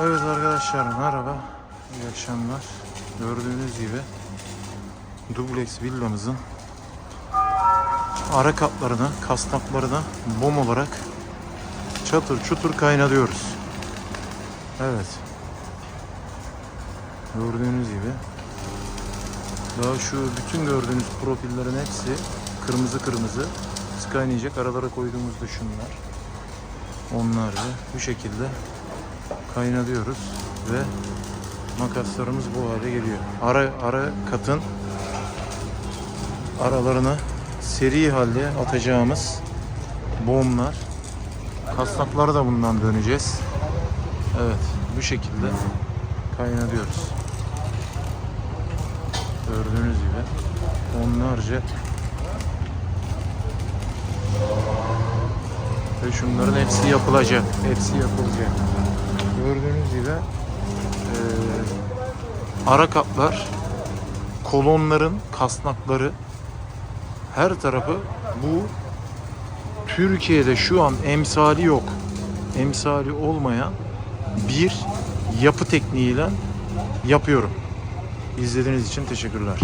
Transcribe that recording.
Evet arkadaşlar merhaba. İyi akşamlar. Gördüğünüz gibi dubleks villamızın ara katlarını, kasnaklarını bom olarak çatır çutur kaynatıyoruz. Evet. Gördüğünüz gibi daha şu bütün gördüğünüz profillerin hepsi kırmızı kırmızı kaynayacak. Aralara koyduğumuz da şunlar. Onlar da bu şekilde kaynatıyoruz ve makaslarımız bu hale geliyor. Ara ara katın aralarını seri halde atacağımız boğumlar. Kasnakları da bundan döneceğiz. Evet, bu şekilde kaynatıyoruz. Gördüğünüz gibi onlarca ve şunların hepsi yapılacak. Hepsi yapılacak. Gördüğünüz gibi eee, ara katlar, kolonların kasnakları her tarafı bu Türkiye'de şu an emsali yok. Emsali olmayan bir yapı tekniğiyle yapıyorum. İzlediğiniz için teşekkürler.